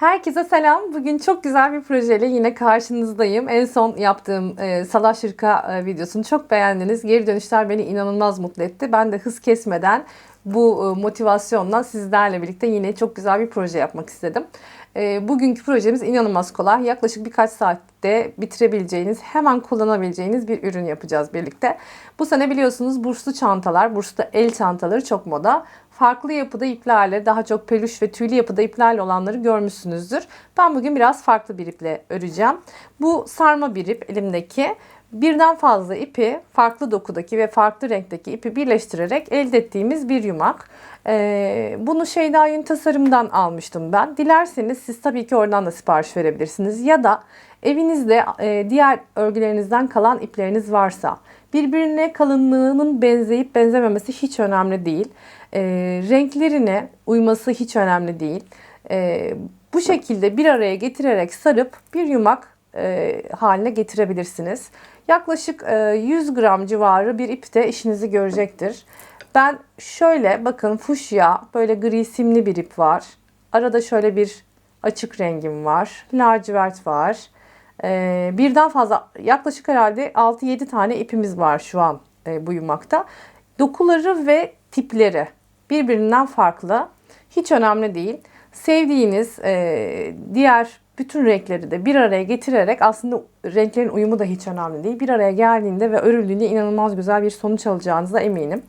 Herkese selam. Bugün çok güzel bir projeyle yine karşınızdayım. En son yaptığım e, salaş hırka e, videosunu çok beğendiniz. Geri dönüşler beni inanılmaz mutlu etti. Ben de hız kesmeden bu e, motivasyonla sizlerle birlikte yine çok güzel bir proje yapmak istedim. E, bugünkü projemiz inanılmaz kolay. Yaklaşık birkaç saatte bitirebileceğiniz, hemen kullanabileceğiniz bir ürün yapacağız birlikte. Bu sene biliyorsunuz burslu çantalar, burslu el çantaları çok moda farklı yapıda iplerle daha çok peluş ve tüylü yapıda iplerle olanları görmüşsünüzdür. Ben bugün biraz farklı bir iple öreceğim. Bu sarma bir ip elimdeki. Birden fazla ipi farklı dokudaki ve farklı renkteki ipi birleştirerek elde ettiğimiz bir yumak. Ee, bunu Şeyda Yün Tasarım'dan almıştım ben. Dilerseniz siz tabii ki oradan da sipariş verebilirsiniz. Ya da evinizde e, diğer örgülerinizden kalan ipleriniz varsa birbirine kalınlığının benzeyip benzememesi hiç önemli değil. E, renklerine uyması hiç önemli değil. E, bu şekilde bir araya getirerek sarıp bir yumak e, haline getirebilirsiniz. Yaklaşık e, 100 gram civarı bir ip de işinizi görecektir. Ben şöyle bakın fuşya böyle gri simli bir ip var. Arada şöyle bir açık rengim var. Lacivert var. Ee, birden fazla yaklaşık herhalde 6-7 tane ipimiz var şu an e, bu yumakta. Dokuları ve tipleri birbirinden farklı. Hiç önemli değil. Sevdiğiniz e, diğer bütün renkleri de bir araya getirerek aslında renklerin uyumu da hiç önemli değil. Bir araya geldiğinde ve örüldüğünde inanılmaz güzel bir sonuç alacağınıza eminim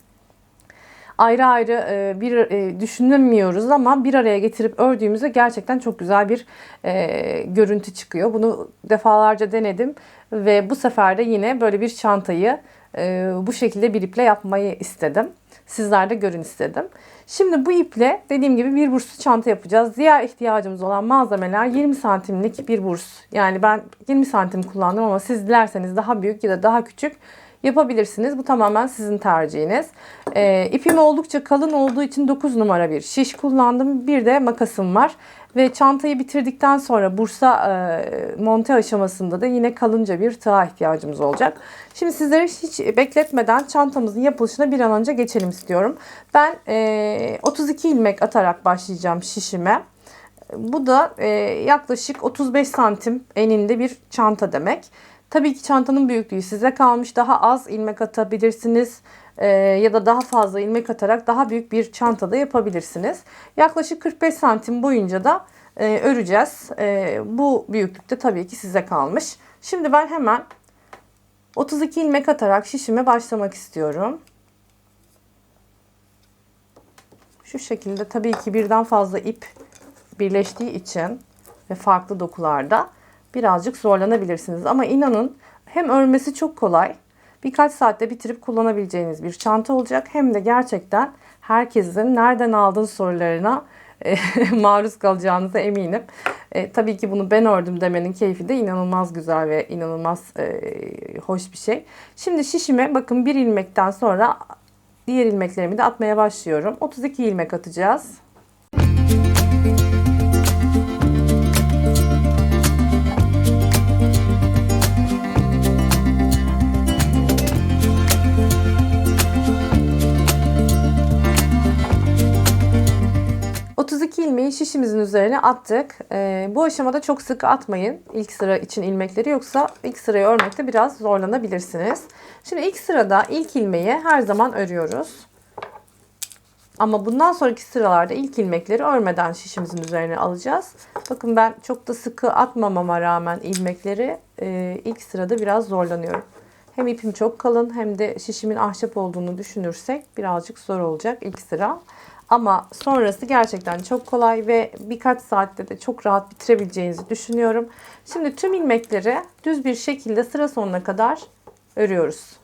ayrı ayrı e, bir e, düşünemiyoruz ama bir araya getirip ördüğümüzde gerçekten çok güzel bir e, görüntü çıkıyor. Bunu defalarca denedim ve bu sefer de yine böyle bir çantayı bu şekilde bir iple yapmayı istedim. Sizler de görün istedim. Şimdi bu iple dediğim gibi bir burslu çanta yapacağız. Diğer ihtiyacımız olan malzemeler 20 santimlik bir burs. Yani ben 20 santim kullandım ama siz dilerseniz daha büyük ya da daha küçük yapabilirsiniz. Bu tamamen sizin tercihiniz. E, ipim oldukça kalın olduğu için 9 numara bir şiş kullandım. Bir de makasım var. Ve çantayı bitirdikten sonra bursa e, monte aşamasında da yine kalınca bir tığa ihtiyacımız olacak. Şimdi sizleri hiç bekletmeden çantamızın yapılışına bir an önce geçelim istiyorum. Ben e, 32 ilmek atarak başlayacağım şişime. Bu da e, yaklaşık 35 santim eninde bir çanta demek. Tabii ki çantanın büyüklüğü size kalmış. Daha az ilmek atabilirsiniz e, ya da daha fazla ilmek atarak daha büyük bir çantada yapabilirsiniz. Yaklaşık 45 santim boyunca da e, öreceğiz. E, bu büyüklükte tabii ki size kalmış. Şimdi ben hemen 32 ilmek atarak şişime başlamak istiyorum. Şu şekilde tabii ki birden fazla ip birleştiği için ve farklı dokularda birazcık zorlanabilirsiniz. Ama inanın hem örmesi çok kolay. Birkaç saatte bitirip kullanabileceğiniz bir çanta olacak. Hem de gerçekten herkesin nereden aldığın sorularına e, maruz kalacağınıza eminim. E, tabii ki bunu ben ördüm demenin keyfi de inanılmaz güzel ve inanılmaz e, hoş bir şey. Şimdi şişime bakın bir ilmekten sonra diğer ilmeklerimi de atmaya başlıyorum. 32 ilmek atacağız. 32 ilmeği şişimizin üzerine attık. Ee, bu aşamada çok sık atmayın ilk sıra için ilmekleri yoksa ilk sırayı örmekte biraz zorlanabilirsiniz. Şimdi ilk sırada ilk ilmeği her zaman örüyoruz. Ama bundan sonraki sıralarda ilk ilmekleri örmeden şişimizin üzerine alacağız. Bakın ben çok da sıkı atmamama rağmen ilmekleri e, ilk sırada biraz zorlanıyorum. Hem ipim çok kalın hem de şişimin ahşap olduğunu düşünürsek birazcık zor olacak ilk sıra. Ama sonrası gerçekten çok kolay ve birkaç saatte de çok rahat bitirebileceğinizi düşünüyorum. Şimdi tüm ilmekleri düz bir şekilde sıra sonuna kadar örüyoruz.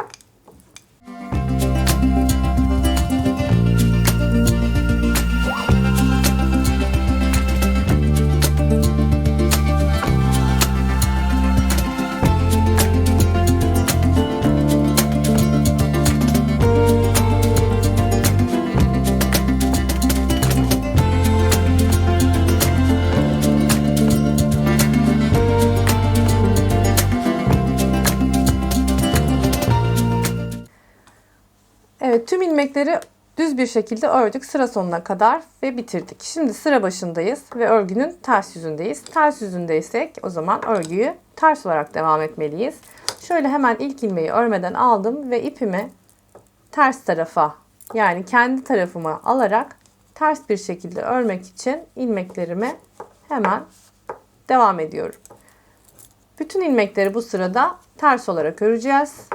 Tüm ilmekleri düz bir şekilde ördük sıra sonuna kadar ve bitirdik. Şimdi sıra başındayız ve örgünün ters yüzündeyiz. Ters yüzündeysek o zaman örgüyü ters olarak devam etmeliyiz. Şöyle hemen ilk ilmeği örmeden aldım ve ipimi ters tarafa yani kendi tarafıma alarak ters bir şekilde örmek için ilmeklerimi hemen devam ediyorum. Bütün ilmekleri bu sırada ters olarak öreceğiz.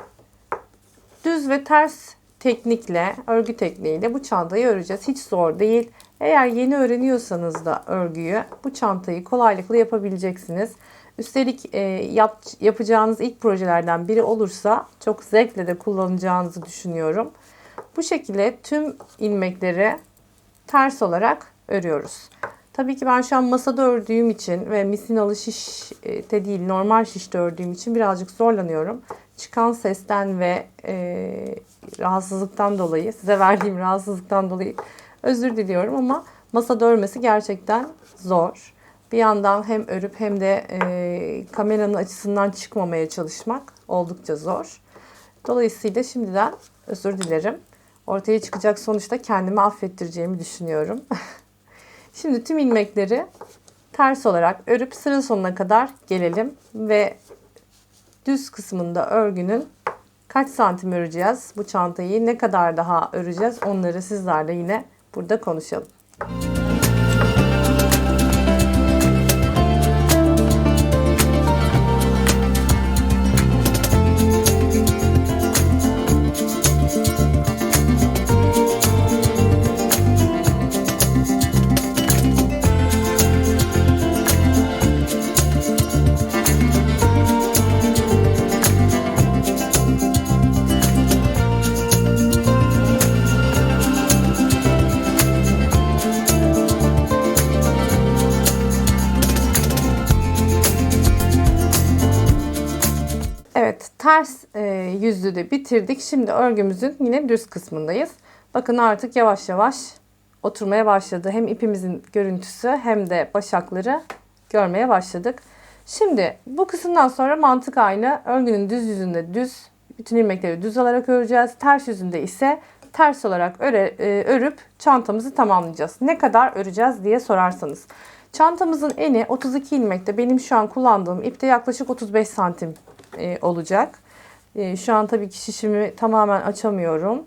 Düz ve ters teknikle, örgü tekniğiyle bu çantayı öreceğiz. Hiç zor değil. Eğer yeni öğreniyorsanız da örgüyü bu çantayı kolaylıkla yapabileceksiniz. Üstelik e, yap, yapacağınız ilk projelerden biri olursa çok zevkle de kullanacağınızı düşünüyorum. Bu şekilde tüm ilmekleri ters olarak örüyoruz. Tabii ki ben şu an masada ördüğüm için ve misinalı şişte değil normal şişte ördüğüm için birazcık zorlanıyorum. Çıkan sesten ve e, rahatsızlıktan dolayı, size verdiğim rahatsızlıktan dolayı özür diliyorum ama masada örmesi gerçekten zor. Bir yandan hem örüp hem de e, kameranın açısından çıkmamaya çalışmak oldukça zor. Dolayısıyla şimdiden özür dilerim. Ortaya çıkacak sonuçta kendimi affettireceğimi düşünüyorum. Şimdi tüm ilmekleri ters olarak örüp sıra sonuna kadar gelelim ve düz kısmında örgünün kaç santim öreceğiz bu çantayı ne kadar daha öreceğiz onları sizlerle yine burada konuşalım. Ters e, yüzlü de bitirdik. Şimdi örgümüzün yine düz kısmındayız. Bakın artık yavaş yavaş oturmaya başladı. Hem ipimizin görüntüsü hem de başakları görmeye başladık. Şimdi bu kısımdan sonra mantık aynı. Örgünün düz yüzünde düz, bütün ilmekleri düz olarak öreceğiz. Ters yüzünde ise ters olarak öre, e, örüp çantamızı tamamlayacağız. Ne kadar öreceğiz diye sorarsanız. Çantamızın eni 32 ilmekte. Benim şu an kullandığım ipte yaklaşık 35 santim e, olacak. E, şu an tabii ki şişimi tamamen açamıyorum.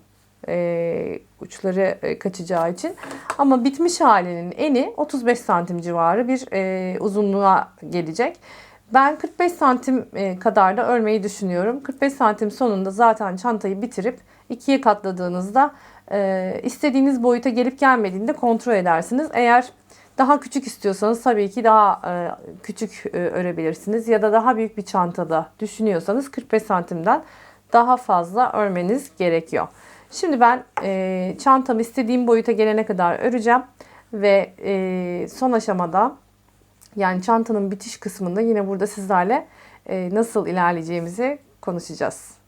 E, uçları e, kaçacağı için. Ama bitmiş halinin eni 35 santim civarı bir e, uzunluğa gelecek. Ben 45 santim e, kadar da örmeyi düşünüyorum. 45 santim sonunda zaten çantayı bitirip ikiye katladığınızda e, istediğiniz boyuta gelip gelmediğinde kontrol edersiniz. Eğer daha küçük istiyorsanız tabii ki daha e, küçük e, örebilirsiniz. Ya da daha büyük bir çantada düşünüyorsanız 45 santimden daha fazla örmeniz gerekiyor. Şimdi ben e, çantamı istediğim boyuta gelene kadar öreceğim. Ve son aşamada yani çantanın bitiş kısmında yine burada sizlerle nasıl ilerleyeceğimizi konuşacağız.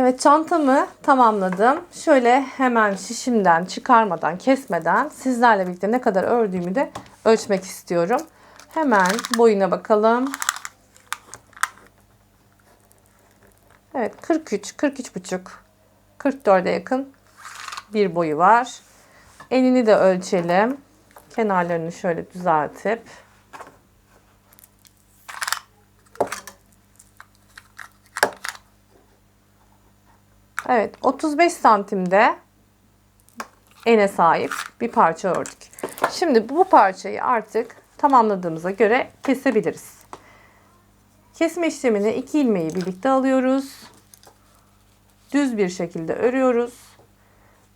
Evet çantamı tamamladım. Şöyle hemen şişimden çıkarmadan, kesmeden sizlerle birlikte ne kadar ördüğümü de ölçmek istiyorum. Hemen boyuna bakalım. Evet 43, 43 buçuk, 44'e yakın bir boyu var. Enini de ölçelim. Kenarlarını şöyle düzeltip Evet 35 santimde ene sahip bir parça ördük. Şimdi bu parçayı artık tamamladığımıza göre kesebiliriz. Kesme işlemini iki ilmeği birlikte alıyoruz. Düz bir şekilde örüyoruz.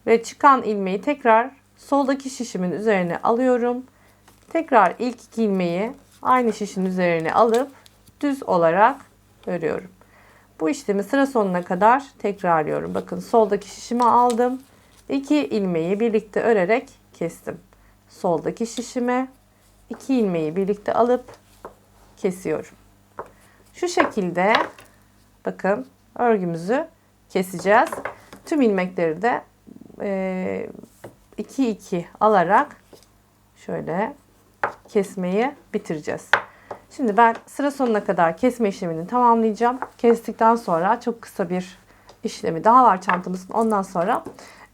Ve çıkan ilmeği tekrar soldaki şişimin üzerine alıyorum. Tekrar ilk iki ilmeği aynı şişin üzerine alıp düz olarak örüyorum. Bu işlemi sıra sonuna kadar tekrarlıyorum. Bakın soldaki şişimi aldım. İki ilmeği birlikte örerek kestim. Soldaki şişime iki ilmeği birlikte alıp kesiyorum. Şu şekilde bakın örgümüzü keseceğiz. Tüm ilmekleri de 2 e, 2 alarak şöyle kesmeyi bitireceğiz. Şimdi ben sıra sonuna kadar kesme işlemini tamamlayacağım. Kestikten sonra çok kısa bir işlemi daha var çantamızın. Ondan sonra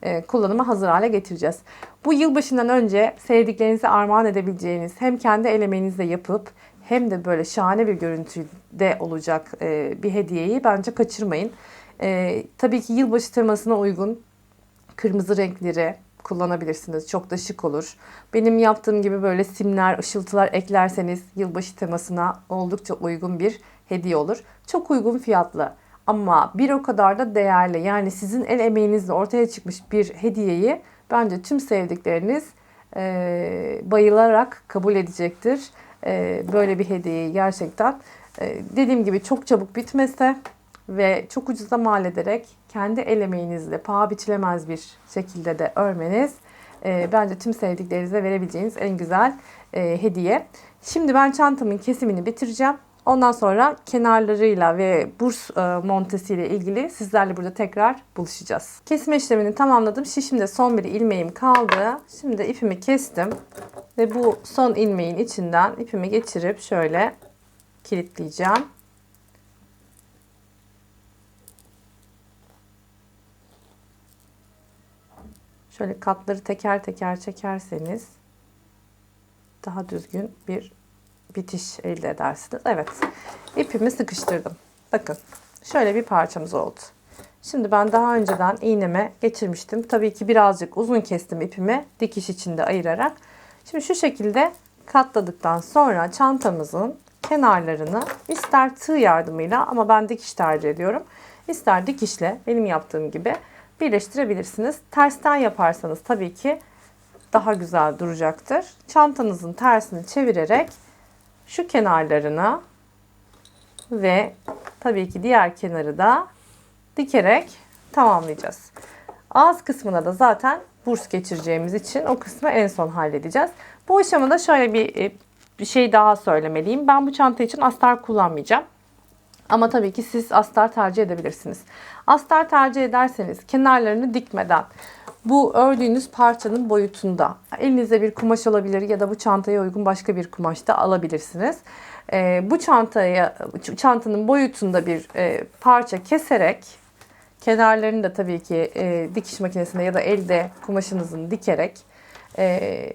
e, kullanıma hazır hale getireceğiz. Bu yılbaşından önce sevdiklerinize armağan edebileceğiniz hem kendi el yapıp hem de böyle şahane bir görüntüde olacak e, bir hediyeyi bence kaçırmayın. E, tabii ki yılbaşı temasına uygun kırmızı renkleri kullanabilirsiniz. Çok da şık olur. Benim yaptığım gibi böyle simler, ışıltılar eklerseniz yılbaşı temasına oldukça uygun bir hediye olur. Çok uygun fiyatlı ama bir o kadar da değerli. Yani sizin el emeğinizle ortaya çıkmış bir hediyeyi bence tüm sevdikleriniz e, bayılarak kabul edecektir. E, böyle bir hediyeyi gerçekten e, dediğim gibi çok çabuk bitmese ve çok ucuza mal ederek kendi el emeğinizle paha biçilemez bir şekilde de örmeniz e, bence tüm sevdiklerinize verebileceğiniz en güzel e, hediye. Şimdi ben çantamın kesimini bitireceğim. Ondan sonra kenarlarıyla ve burs e, montesiyle ilgili sizlerle burada tekrar buluşacağız. Kesme işlemini tamamladım. Şişimde son bir ilmeğim kaldı. Şimdi ipimi kestim. Ve bu son ilmeğin içinden ipimi geçirip şöyle kilitleyeceğim. Şöyle katları teker teker çekerseniz daha düzgün bir bitiş elde edersiniz. Evet. ipimi sıkıştırdım. Bakın. Şöyle bir parçamız oldu. Şimdi ben daha önceden iğneme geçirmiştim. Tabii ki birazcık uzun kestim ipimi dikiş içinde ayırarak. Şimdi şu şekilde katladıktan sonra çantamızın kenarlarını ister tığ yardımıyla ama ben dikiş tercih ediyorum. İster dikişle benim yaptığım gibi birleştirebilirsiniz. Tersten yaparsanız tabii ki daha güzel duracaktır. Çantanızın tersini çevirerek şu kenarlarına ve tabii ki diğer kenarı da dikerek tamamlayacağız. Ağız kısmına da zaten burs geçireceğimiz için o kısmı en son halledeceğiz. Bu aşamada şöyle bir, e, bir şey daha söylemeliyim. Ben bu çanta için astar kullanmayacağım. Ama tabii ki siz astar tercih edebilirsiniz. Astar tercih ederseniz kenarlarını dikmeden bu ördüğünüz parçanın boyutunda elinizde bir kumaş olabilir ya da bu çantaya uygun başka bir kumaş da alabilirsiniz. E, bu çantaya çantanın boyutunda bir e, parça keserek kenarlarını da tabii ki e, dikiş makinesinde ya da elde kumaşınızın dikerek e,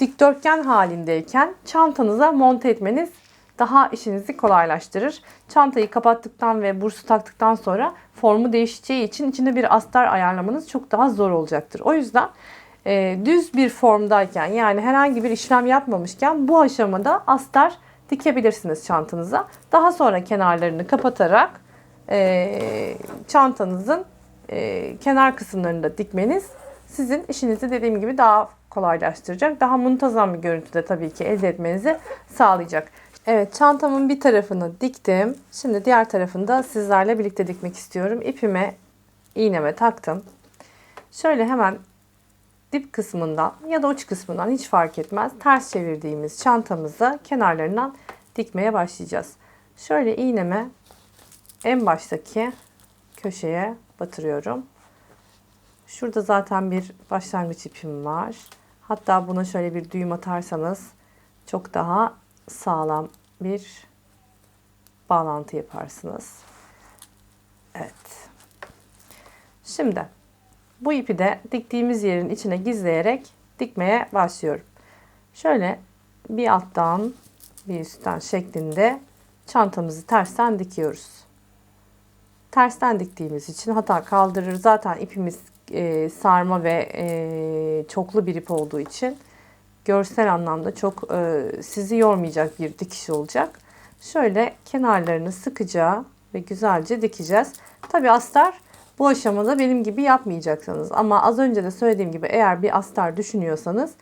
dikdörtgen halindeyken çantanıza monte etmeniz daha işinizi kolaylaştırır. Çantayı kapattıktan ve bursu taktıktan sonra formu değişeceği için içinde bir astar ayarlamanız çok daha zor olacaktır. O yüzden e, düz bir formdayken yani herhangi bir işlem yapmamışken bu aşamada astar dikebilirsiniz çantanıza. Daha sonra kenarlarını kapatarak e, çantanızın e, kenar kısımlarını da dikmeniz sizin işinizi dediğim gibi daha kolaylaştıracak. Daha muntazam bir görüntüde tabii ki elde etmenizi sağlayacak. Evet çantamın bir tarafını diktim. Şimdi diğer tarafını da sizlerle birlikte dikmek istiyorum. İpime iğneme taktım. Şöyle hemen dip kısmından ya da uç kısmından hiç fark etmez. Ters çevirdiğimiz çantamızı kenarlarından dikmeye başlayacağız. Şöyle iğneme en baştaki köşeye batırıyorum. Şurada zaten bir başlangıç ipim var. Hatta buna şöyle bir düğüm atarsanız çok daha sağlam bir bağlantı yaparsınız. Evet. Şimdi bu ipi de diktiğimiz yerin içine gizleyerek dikmeye başlıyorum. Şöyle bir alttan bir üstten şeklinde çantamızı tersten dikiyoruz. Tersten diktiğimiz için hata kaldırır. Zaten ipimiz e, sarma ve e, çoklu bir ip olduğu için görsel anlamda çok e, sizi yormayacak bir dikiş olacak. Şöyle kenarlarını sıkıca ve güzelce dikeceğiz. Tabi astar bu aşamada benim gibi yapmayacaksınız. Ama az önce de söylediğim gibi eğer bir astar düşünüyorsanız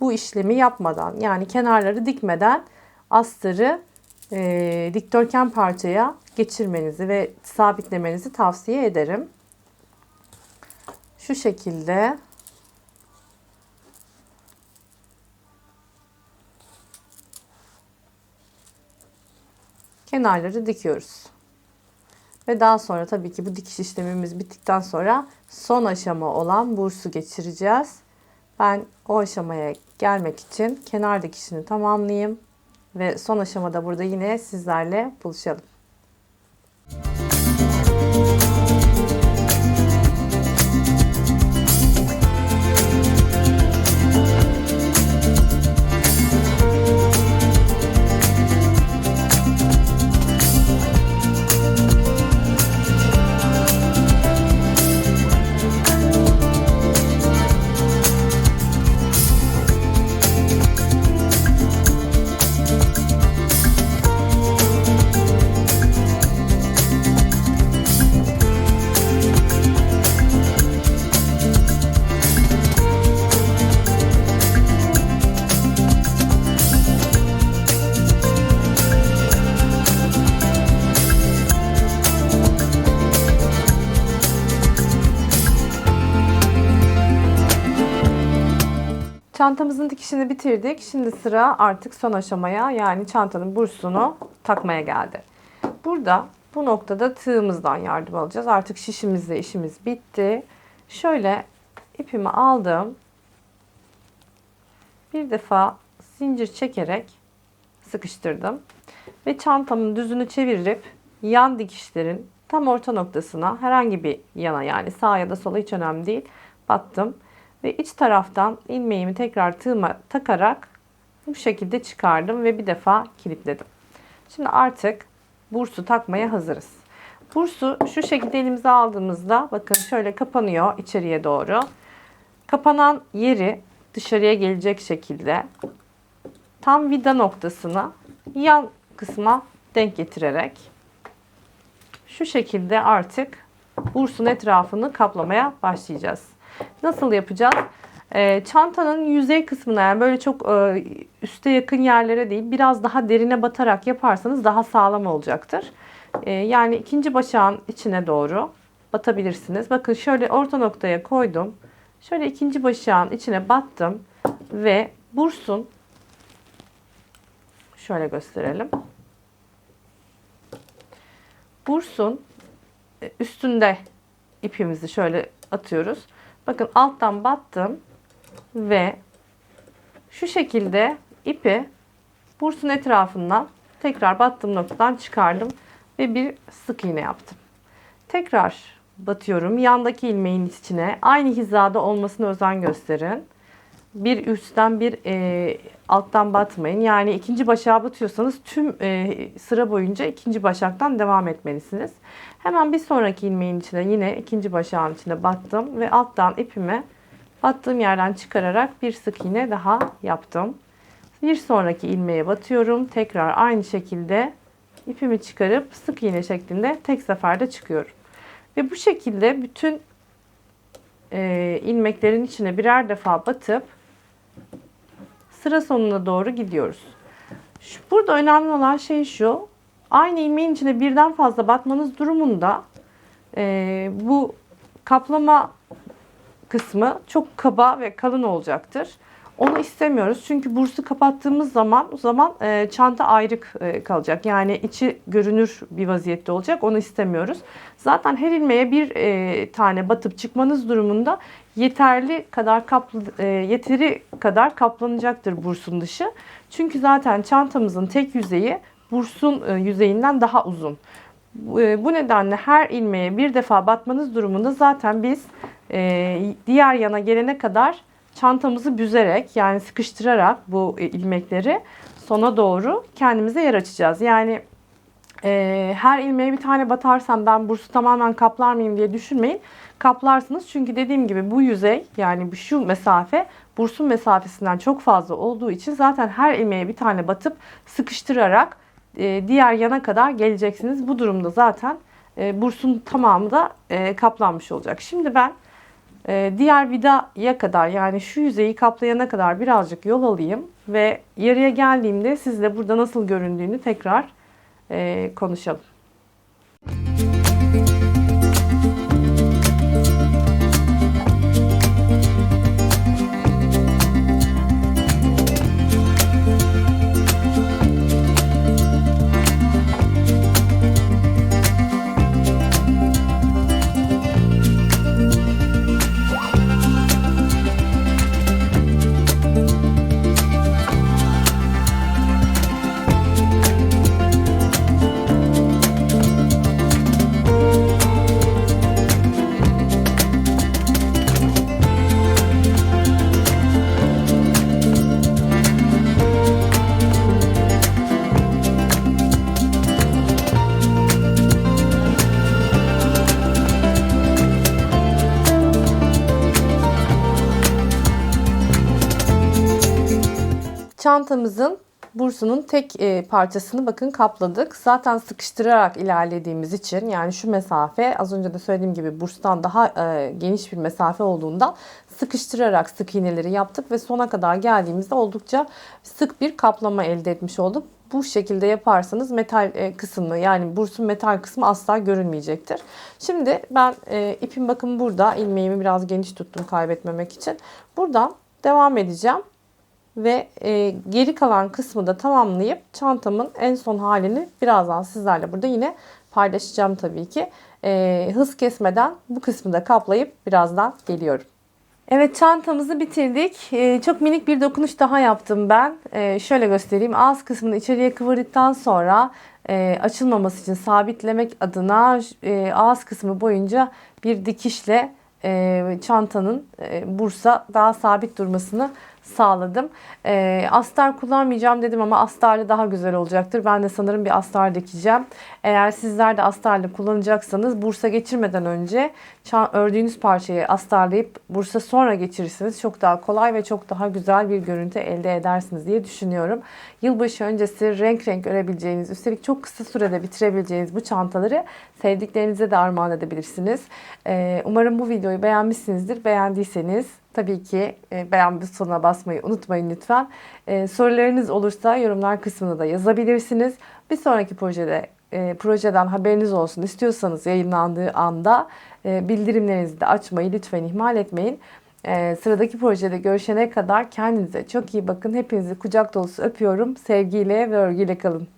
bu işlemi yapmadan yani kenarları dikmeden astarı e, dikdörtgen parçaya geçirmenizi ve sabitlemenizi tavsiye ederim. Şu şekilde kenarları dikiyoruz. Ve daha sonra tabii ki bu dikiş işlemimiz bittikten sonra son aşama olan bursu geçireceğiz. Ben o aşamaya gelmek için kenar dikişini tamamlayayım ve son aşamada burada yine sizlerle buluşalım. Çantamızın dikişini bitirdik. Şimdi sıra artık son aşamaya yani çantanın bursunu takmaya geldi. Burada bu noktada tığımızdan yardım alacağız. Artık şişimizle işimiz bitti. Şöyle ipimi aldım. Bir defa zincir çekerek sıkıştırdım. Ve çantamın düzünü çevirip yan dikişlerin tam orta noktasına herhangi bir yana yani sağa ya da sola hiç önemli değil battım. Ve iç taraftan ilmeğimi tekrar tığıma takarak bu şekilde çıkardım ve bir defa kilitledim. Şimdi artık bursu takmaya hazırız. Bursu şu şekilde elimize aldığımızda bakın şöyle kapanıyor içeriye doğru. Kapanan yeri dışarıya gelecek şekilde tam vida noktasına yan kısma denk getirerek şu şekilde artık bursun etrafını kaplamaya başlayacağız. Nasıl yapacağız? Ee, çantanın yüzey kısmına yani böyle çok e, üste yakın yerlere değil biraz daha derine batarak yaparsanız daha sağlam olacaktır. Ee, yani ikinci başağın içine doğru batabilirsiniz. Bakın şöyle orta noktaya koydum. Şöyle ikinci başağın içine battım ve bursun şöyle gösterelim. Bursun e, üstünde ipimizi şöyle atıyoruz. Bakın alttan battım ve şu şekilde ipi bursun etrafından tekrar battığım noktadan çıkardım ve bir sık iğne yaptım. Tekrar batıyorum. Yandaki ilmeğin içine aynı hizada olmasına özen gösterin. Bir üstten bir e, alttan batmayın. Yani ikinci başağa batıyorsanız tüm e, sıra boyunca ikinci başaktan devam etmelisiniz. Hemen bir sonraki ilmeğin içine yine ikinci başağın içine battım ve alttan ipimi battığım yerden çıkararak bir sık iğne daha yaptım. Bir sonraki ilmeğe batıyorum. Tekrar aynı şekilde ipimi çıkarıp sık iğne şeklinde tek seferde çıkıyorum. Ve bu şekilde bütün e, ilmeklerin içine birer defa batıp sıra sonuna doğru gidiyoruz. Şu, burada önemli olan şey şu. Aynı ilmeğin içine birden fazla batmanız durumunda e, bu kaplama kısmı çok kaba ve kalın olacaktır. Onu istemiyoruz çünkü bursu kapattığımız zaman o zaman e, çanta ayrık e, kalacak. Yani içi görünür bir vaziyette olacak. Onu istemiyoruz. Zaten her ilmeğe bir e, tane batıp çıkmanız durumunda yeterli kadar kaplı, e, yeteri kadar kaplanacaktır bursun dışı. Çünkü zaten çantamızın tek yüzeyi bursun e, yüzeyinden daha uzun. E, bu nedenle her ilmeğe bir defa batmanız durumunda zaten biz e, diğer yana gelene kadar çantamızı büzerek yani sıkıştırarak bu ilmekleri sona doğru kendimize yer açacağız. Yani e, her ilmeğe bir tane batarsam ben bursu tamamen kaplar mıyım diye düşünmeyin. Kaplarsınız çünkü dediğim gibi bu yüzey yani şu mesafe bursun mesafesinden çok fazla olduğu için zaten her ilmeğe bir tane batıp sıkıştırarak e, diğer yana kadar geleceksiniz. Bu durumda zaten e, bursun tamamı da e, kaplanmış olacak. Şimdi ben diğer vidaya kadar yani şu yüzeyi kaplayana kadar birazcık yol alayım ve yarıya geldiğimde sizle burada nasıl göründüğünü tekrar e, konuşalım. Çantamızın bursunun tek e, parçasını bakın kapladık. Zaten sıkıştırarak ilerlediğimiz için yani şu mesafe az önce de söylediğim gibi burstan daha e, geniş bir mesafe olduğundan sıkıştırarak sık iğneleri yaptık ve sona kadar geldiğimizde oldukça sık bir kaplama elde etmiş olduk. Bu şekilde yaparsanız metal e, kısmı yani bursun metal kısmı asla görünmeyecektir. Şimdi ben ipim bakın burada ilmeğimi biraz geniş tuttum kaybetmemek için. Buradan devam edeceğim. Ve e, geri kalan kısmı da tamamlayıp çantamın en son halini birazdan sizlerle burada yine paylaşacağım tabii ki. E, hız kesmeden bu kısmı da kaplayıp birazdan geliyorum. Evet çantamızı bitirdik. Ee, çok minik bir dokunuş daha yaptım ben. Ee, şöyle göstereyim. Ağız kısmını içeriye kıvırdıktan sonra e, açılmaması için sabitlemek adına e, ağız kısmı boyunca bir dikişle e, çantanın e, bursa daha sabit durmasını sağladım. E, astar kullanmayacağım dedim ama astarlı daha güzel olacaktır. Ben de sanırım bir astar dikeceğim. Eğer sizler de astarlı kullanacaksanız bursa geçirmeden önce ördüğünüz parçayı astarlayıp bursa sonra geçirirsiniz. Çok daha kolay ve çok daha güzel bir görüntü elde edersiniz diye düşünüyorum. Yılbaşı öncesi renk renk örebileceğiniz, üstelik çok kısa sürede bitirebileceğiniz bu çantaları sevdiklerinize de armağan edebilirsiniz. Ee, umarım bu videoyu beğenmişsinizdir. Beğendiyseniz tabii ki e, beğen butonuna basmayı unutmayın lütfen. Ee, sorularınız olursa yorumlar kısmına da yazabilirsiniz. Bir sonraki projede e, projeden haberiniz olsun istiyorsanız yayınlandığı anda e, bildirimlerinizi de açmayı lütfen ihmal etmeyin. E, sıradaki projede görüşene kadar kendinize çok iyi bakın. Hepinizi kucak dolusu öpüyorum. Sevgiyle ve örgüyle kalın.